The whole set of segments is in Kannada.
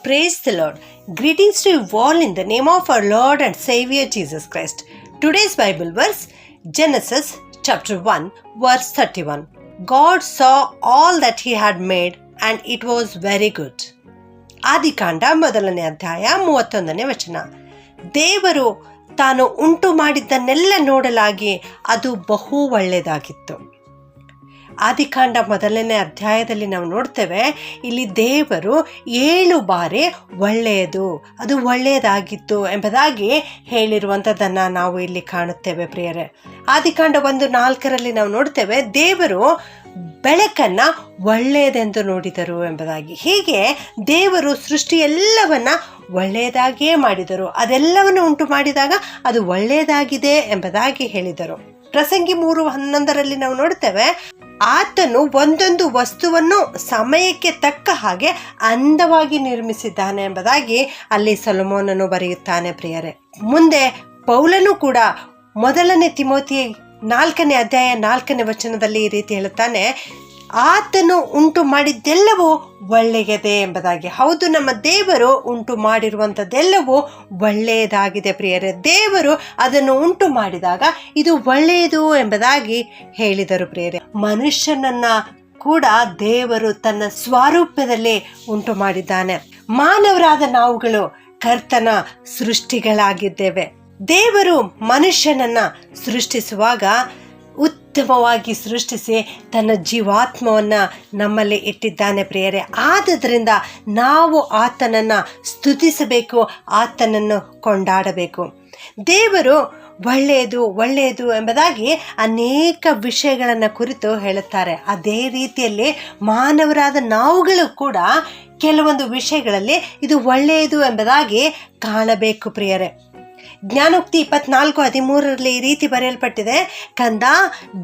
Praise the Lord. Greetings to you all in the name of our Lord and Savior Jesus Christ. Today's Bible verse Genesis chapter 1, verse 31. God saw all that he had made and it was very good. ಆದಿಕಾಂಡ ಮೊದಲನೇ ಅಧ್ಯಾಯ ಮೂವತ್ತೊಂದನೇ ವಚನ ದೇವರು ತಾನು ಉಂಟು ಮಾಡಿದ್ದನ್ನೆಲ್ಲ ನೋಡಲಾಗಿ ಅದು ಬಹು ಒಳ್ಳೆಯದಾಗಿತ್ತು ಆದಿಕಾಂಡ ಮೊದಲನೇ ಅಧ್ಯಾಯದಲ್ಲಿ ನಾವು ನೋಡ್ತೇವೆ, ಇಲ್ಲಿ ದೇವರು ಏಳು ಬಾರಿ ಒಳ್ಳೆಯದು, ಅದು ಒಳ್ಳೆಯದಾಗಿತ್ತು ಎಂಬುದಾಗಿ ಹೇಳಿರುವಂಥದ್ದನ್ನು ನಾವು ಇಲ್ಲಿ ಕಾಣುತ್ತೇವೆ ಪ್ರಿಯರೇ. ಆದಿಕಾಂಡ ಒಂದು ನಾಲ್ಕರಲ್ಲಿ ನಾವು ನೋಡ್ತೇವೆ, ದೇವರು ಬೆಳಕನ್ನು ಒಳ್ಳೆಯದೆಂದು ನೋಡಿದರು ಎಂಬುದಾಗಿ. ಹೀಗೆ ದೇವರು ಸೃಷ್ಟಿ ಎಲ್ಲವನ್ನ ಒಳ್ಳೆಯದಾಗಿಯೇ ಮಾಡಿದರು, ಅದೆಲ್ಲವನ್ನು ಉಂಟು ಮಾಡಿದಾಗ ಅದು ಒಳ್ಳೆಯದಾಗಿದೆ ಎಂಬುದಾಗಿ ಹೇಳಿದರು. ಪ್ರಸಂಗಿ ಮೂರು ಹನ್ನೊಂದರಲ್ಲಿ ನಾವು ನೋಡ್ತೇವೆ ಆತನು ಒಂದೊಂದು ವಸ್ತುವನ್ನು ಸಮಯಕ್ಕೆ ತಕ್ಕ ಹಾಗೆ ಅಂದವಾಗಿ ನಿರ್ಮಿಸಿದ್ದಾನೆ ಎಂಬುದಾಗಿ ಅಲ್ಲಿ ಸೊಲಮೋನನು ಬರೆಯುತ್ತಾನೆ ಪ್ರಿಯರೇ. ಮುಂದೆ ಪೌಲನು ಕೂಡ ಮೊದಲನೇ ತಿಮೋತಿ ನಾಲ್ಕನೇ ಅಧ್ಯಾಯ ನಾಲ್ಕನೇ ವಚನದಲ್ಲಿ ಈ ರೀತಿ ಹೇಳುತ್ತಾನೆ ಆತನು ಉಂಟು ಮಾಡಿದ್ದೆಲ್ಲವೂ ಒಳ್ಳೆಯದೇ ಎಂಬುದಾಗಿ. ಹೌದು, ನಮ್ಮ ದೇವರು ಉಂಟು ಮಾಡಿರುವಂಥದ್ದೆಲ್ಲವೂ ಒಳ್ಳೆಯದಾಗಿದೆ ಪ್ರಿಯರೇ. ದೇವರು ಅದನ್ನು ಉಂಟು ಮಾಡಿದಾಗ ಇದು ಒಳ್ಳೆಯದು ಎಂಬುದಾಗಿ ಹೇಳಿದರು ಪ್ರಿಯರೇ. ಮನುಷ್ಯನನ್ನ ಕೂಡ ದೇವರು ತನ್ನ ಸ್ವರೂಪದಲ್ಲಿ ಉಂಟು ಮಾಡಿದ್ದಾನೆ. ಮಾನವರಾದ ನಾವುಗಳು ಕರ್ತನ ಸೃಷ್ಟಿಗಳಾಗಿದ್ದೇವೆ. ದೇವರು ಮನುಷ್ಯನನ್ನ ಸೃಷ್ಟಿಸುವಾಗ ಉತ್ತಮವಾಗಿ ಸೃಷ್ಟಿಸಿ ತನ್ನ ಜೀವಾತ್ಮವನ್ನು ನಮ್ಮಲ್ಲಿ ಇಟ್ಟಿದ್ದಾನೆ ಪ್ರಿಯರೇ. ಆದ್ದರಿಂದ ನಾವು ಆತನನ್ನು ಸ್ತುತಿಸಬೇಕು, ಆತನನ್ನು ಕೊಂಡಾಡಬೇಕು. ದೇವರು ಒಳ್ಳೆಯದು ಒಳ್ಳೆಯದು ಎಂಬುದಾಗಿ ಅನೇಕ ವಿಷಯಗಳನ್ನು ಕುರಿತು ಹೇಳುತ್ತಾರೆ. ಅದೇ ರೀತಿಯಲ್ಲಿ ಮಾನವರಾದ ನಾವುಗಳು ಕೂಡ ಕೆಲವೊಂದು ವಿಷಯಗಳಲ್ಲಿ ಇದು ಒಳ್ಳೆಯದು ಎಂಬುದಾಗಿ ಕಾಣಬೇಕು ಪ್ರಿಯರೇ. ಜ್ಞಾನೋಕ್ತಿ ಇಪ್ಪತ್ನಾಲ್ಕು ಹದಿಮೂರರಲ್ಲಿ ಈ ರೀತಿ ಬರೆಯಲ್ಪಟ್ಟಿದೆ, ಕಂದ,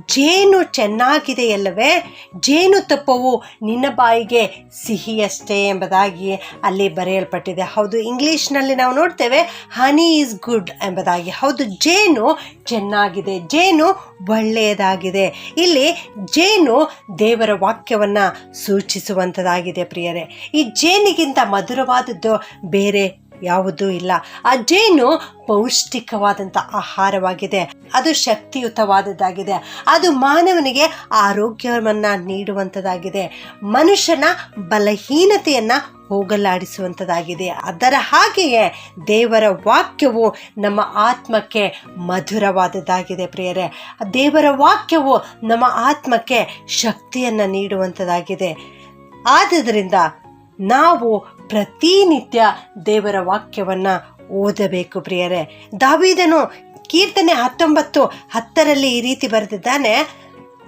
ಜೇನು ಚೆನ್ನಾಗಿದೆಯಲ್ಲವೇ? ಜೇನು ತುಪ್ಪವು ನಿನ್ನ ಬಾಯಿಗೆ ಸಿಹಿಯಷ್ಟೇ ಎಂಬುದಾಗಿ ಅಲ್ಲಿ ಬರೆಯಲ್ಪಟ್ಟಿದೆ. ಹೌದು, ಇಂಗ್ಲೀಷ್ನಲ್ಲಿ ನಾವು ನೋಡ್ತೇವೆ, ಹನಿ ಈಸ್ ಗುಡ್ ಎಂಬುದಾಗಿ. ಹೌದು, ಜೇನು ಚೆನ್ನಾಗಿದೆ. ಜೇನು ಒಳ್ಳೆಯದಾಗಿದೆ. ಇಲ್ಲಿ ಜೇನು ದೇವರ ವಾಕ್ಯವನ್ನು ಸೂಚಿಸುವಂಥದ್ದಾಗಿದೆ ಪ್ರಿಯರೇ. ಈ ಜೇನಿಗಿಂತ ಮಧುರವಾದದ್ದು ಬೇರೆ ಯಾವುದೂ ಇಲ್ಲ. ಆ ಜೇನು ಪೌಷ್ಟಿಕವಾದಂಥ ಆಹಾರವಾಗಿದೆ. ಅದು ಶಕ್ತಿಯುತವಾದದ್ದಾಗಿದೆ. ಅದು ಮಾನವನಿಗೆ ಆರೋಗ್ಯವನ್ನು ನೀಡುವಂಥದ್ದಾಗಿದೆ ಮನುಷ್ಯನ ಬಲಹೀನತೆಯನ್ನು ಹೋಗಲಾಡಿಸುವಂಥದ್ದಾಗಿದೆ ಅದರ ಹಾಗೆಯೇ ದೇವರ ವಾಕ್ಯವು ನಮ್ಮ ಆತ್ಮಕ್ಕೆ ಮಧುರವಾದದ್ದಾಗಿದೆ ಪ್ರಿಯರೇ. ದೇವರ ವಾಕ್ಯವು ನಮ್ಮ ಆತ್ಮಕ್ಕೆ ಶಕ್ತಿಯನ್ನು ನೀಡುವಂಥದ್ದಾಗಿದೆ ಆದುದರಿಂದ ನಾವು ಪ್ರತಿನಿತ್ಯ ದೇವರ ವಾಕ್ಯವನ್ನು ಓದಬೇಕು ಪ್ರಿಯರೇ. ದಾವಿದನು ಕೀರ್ತನೆ ಹತ್ತೊಂಬತ್ತು ಹತ್ತರಲ್ಲಿ ಈ ರೀತಿ ಬರೆದಿದ್ದಾನೆ,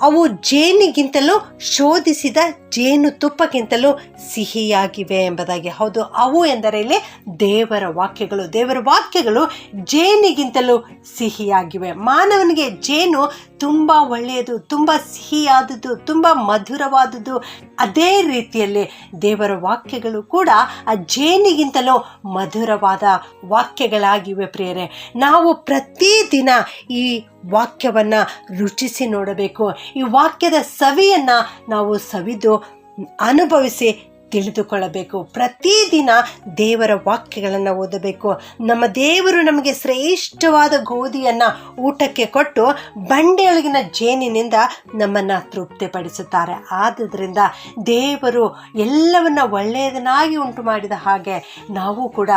ಅವು ಜೇನಿಗಿಂತಲೂ ಶೋಧಿಸಿದ ಜೇನು ತುಪ್ಪಕ್ಕಿಂತಲೂ ಸಿಹಿಯಾಗಿವೆ ಎಂಬುದಾಗಿ. ಹೌದು, ಅವು ಎಂದರೆ ಇಲ್ಲಿ ದೇವರ ವಾಕ್ಯಗಳು ದೇವರ ವಾಕ್ಯಗಳು ಜೇನಿಗಿಂತಲೂ ಸಿಹಿಯಾಗಿವೆ. ಮಾನವನಿಗೆ ಜೇನು ತುಂಬ ಒಳ್ಳೆಯದು, ತುಂಬ ಸಿಹಿಯಾದದ್ದು, ತುಂಬ ಮಧುರವಾದದ್ದು ಅದೇ ರೀತಿಯಲ್ಲಿ ದೇವರ ವಾಕ್ಯಗಳು ಕೂಡ ಆ ಜೇನಿಗಿಂತಲೂ ಮಧುರವಾದ ವಾಕ್ಯಗಳಾಗಿವೆ ಪ್ರಿಯರೇ. ನಾವು ಪ್ರತಿದಿನ ಈ ವಾಕ್ಯವನ್ನು ರುಚಿಸಿ ನೋಡಬೇಕು. ಈ ವಾಕ್ಯದ ಸವಿಯನ್ನು ನಾವು ಸವಿದು ಅನುಭವಿಸಿ ತಿಳಿದುಕೊಳ್ಳಬೇಕು. ಪ್ರತಿದಿನ ದೇವರ ವಾಕ್ಯಗಳನ್ನು ಓದಬೇಕು. ನಮ್ಮ ದೇವರು ನಮಗೆ ಶ್ರೇಷ್ಠವಾದ ಗೋಧಿಯನ್ನು ಊಟಕ್ಕೆ ಕೊಟ್ಟು ಬಂಡೆಯೊಳಗಿನ ಜೇನಿನಿಂದ ನಮ್ಮನ್ನು ತೃಪ್ತಿಪಡಿಸುತ್ತಾರೆ. ಆದ್ದರಿಂದ ದೇವರು ಎಲ್ಲವನ್ನ ಒಳ್ಳೆಯದನ್ನಾಗಿ ಉಂಟು ಮಾಡಿದ ಹಾಗೆ ನಾವು ಕೂಡ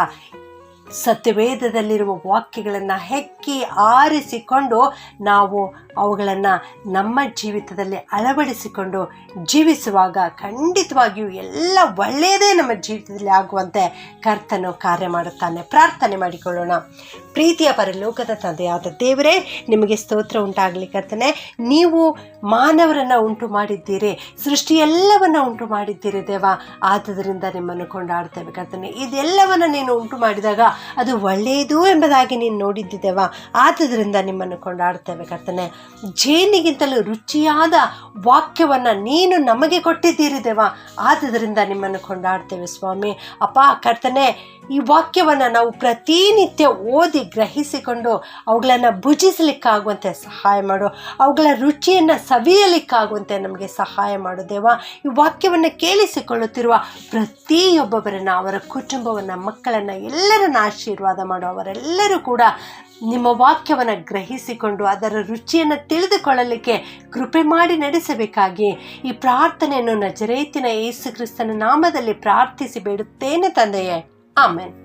ಸತ್ಯವೇದದಲ್ಲಿರುವ ವಾಕ್ಯಗಳನ್ನು ಹೆಕ್ಕಿ ಆರಿಸಿಕೊಂಡು ನಾವು ಅವುಗಳನ್ನು ನಮ್ಮ ಜೀವಿತದಲ್ಲಿ ಅಳವಡಿಸಿಕೊಂಡು ಜೀವಿಸುವಾಗ ಖಂಡಿತವಾಗಿಯೂ ಎಲ್ಲ ಒಳ್ಳೆಯದೇ ನಮ್ಮ ಜೀವಿತದಲ್ಲಿ ಆಗುವಂತೆ ಕರ್ತನು ಕಾರ್ಯ ಮಾಡುತ್ತಾನೆ. ಪ್ರಾರ್ಥನೆ ಮಾಡಿಕೊಳ್ಳೋಣ. ಪ್ರೀತಿಯ ಪರಲೋಕದ ತಂದೆಯಾದ ದೇವರೇ, ನಿಮಗೆ ಸ್ತೋತ್ರ ಉಂಟಾಗಲಿ ಕರ್ತನೆ. ನೀವು ಮಾನವರನ್ನು ಉಂಟು ಮಾಡಿದ್ದೀರಿ ಸೃಷ್ಟಿ ಎಲ್ಲವನ್ನ ಉಂಟು ಮಾಡಿದ್ದೀರಿ ದೇವ. ಆದ್ದರಿಂದ ನಿಮ್ಮನ್ನು ಕೊಂಡಾಡ್ತೇವೆ ಕರ್ತನೆ. ಇದೆಲ್ಲವನ್ನು ನೀನು ಉಂಟು ಮಾಡಿದಾಗ ಅದು ಒಳ್ಳೆಯದು ಎಂಬುದಾಗಿ ನೀನು ನೋಡಿದ್ದಿದ್ದೇವ ಆದ್ದರಿಂದ ನಿಮ್ಮನ್ನು ಕೊಂಡಾಡ್ತೇವೆ ಕರ್ತನೆ. ಜೇನಿಗಿಂತಲೂ ರುಚಿಯಾದ ವಾಕ್ಯವನ್ನು ನೀನು ನಮಗೆ ಕೊಟ್ಟಿದ್ದೀರಿ ದೇವ. ಆದ್ದರಿಂದ ನಿಮ್ಮನ್ನು ಕೊಂಡಾಡ್ತೇವೆ ಸ್ವಾಮಿ. ಅಪ್ಪ, ಕರ್ತನೆ, ಈ ವಾಕ್ಯವನ್ನು ನಾವು ಪ್ರತಿನಿತ್ಯ ಓದಿ ಗ್ರಹಿಸಿಕೊಂಡು ಅವುಗಳನ್ನು ಭುಜಿಸಲಿಕ್ಕಾಗುವಂತೆ ಸಹಾಯ ಮಾಡು. ಅವುಗಳ ರುಚಿಯನ್ನು ಸವಿಯಲಿಕ್ಕಾಗುವಂತೆ ನಮಗೆ ಸಹಾಯ ಮಾಡು ದೇವ. ಈ ವಾಕ್ಯವನ್ನು ಕೇಳಿಸಿಕೊಳ್ಳುತ್ತಿರುವ ಪ್ರತಿಯೊಬ್ಬೊಬ್ಬರನ್ನು, ಅವರ ಕುಟುಂಬವನ್ನು, ಮಕ್ಕಳನ್ನು ಎಲ್ಲರನ್ನ ಆಶೀರ್ವಾದ ಮಾಡು. ಅವರೆಲ್ಲರೂ ಕೂಡ ನಿಮ್ಮ ವಾಕ್ಯವನ್ನು ಗ್ರಹಿಸಿಕೊಂಡು ಅದರ ರುಚಿಯನ್ನು ತಿಳಿದುಕೊಳ್ಳಲಿಕ್ಕೆ ಕೃಪೆ ಮಾಡಿ ನಡೆಸಬೇಕಾಗಿ ಈ ಪ್ರಾರ್ಥನೆಯನ್ನು ನಜರೇತಿನ ಯೇಸು ಕ್ರಿಸ್ತನ ನಾಮದಲ್ಲಿ ಪ್ರಾರ್ಥಿಸಿ ಬೇಡುತ್ತೇನೆ ತಂದೆಯೇ. ಆಮೇನ್.